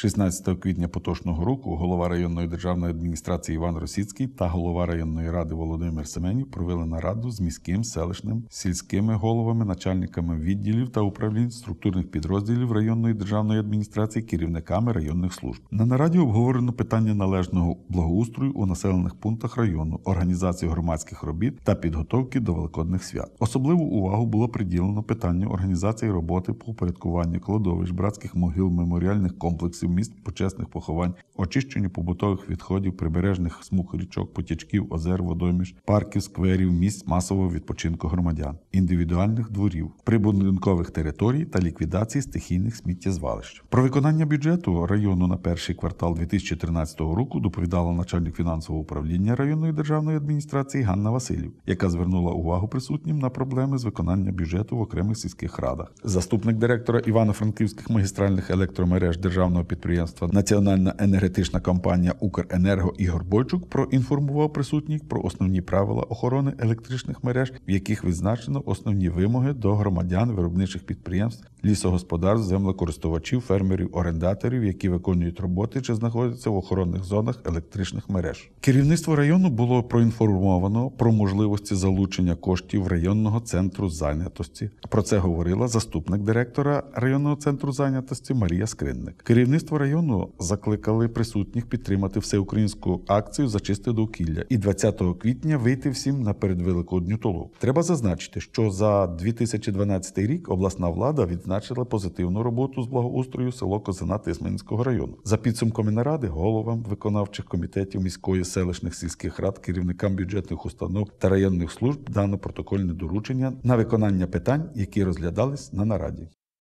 16 квітня поточного року голова районної державної адміністрації Іван Росіцький та голова районної ради Володимир Семенів провели нараду з міським, селищним, сільськими головами, начальниками відділів та управлінь структурних підрозділів районної державної адміністрації, керівниками районних служб. На нараді обговорено питання належного благоустрою у населених пунктах району, організацію громадських робіт та підготовки до великодних свят. Особливу увагу було приділено питанню організації роботи по упорядкуванню кладовищ, братських могил, меморіальних комплексів, місць почесних поховань, очищенню побутових відходів, прибережних смуг річок, потічків, озер, водойміж, парків, скверів, місць масового відпочинку громадян, індивідуальних дворів, прибудинкових територій та ліквідації стихійних сміттєзвалищ. Про виконання бюджету району на перший квартал 2013 року доповідала начальник фінансового управління районної державної адміністрації Ганна Васильів, яка звернула увагу присутнім на проблеми з виконання бюджету в окремих сільських радах. Заступник директора Івано-Франківських магістральних електромереж державного підприємства Національна енергетична компанія Укренерго Ігор Бойчук проінформував присутніх про основні правила охорони електричних мереж, в яких відзначено основні вимоги до громадян, виробничих підприємств, лісогосподарств, землекористувачів, фермерів, орендаторів, які виконують роботи чи знаходяться в охоронних зонах електричних мереж. Керівництво району було проінформовано про можливості залучення коштів районного центру зайнятості. Про це говорила заступник директора районного центру зайнятості Марія Скринник. Керівництво району закликали присутніх підтримати всеукраїнську акцію «Зачисти довкілля і 20 квітня вийти всім на передвеликодню толу. Треба зазначити, що за 2012 рік обласна влада відзначила позитивну роботу з благоустрою село Козина Тисменського району. За підсумками наради головам виконавчих комітетів міської селищних сільських рад, керівникам бюджетних установ та районних служб дано протокольне доручення на виконання питань, які розглядались на нараді.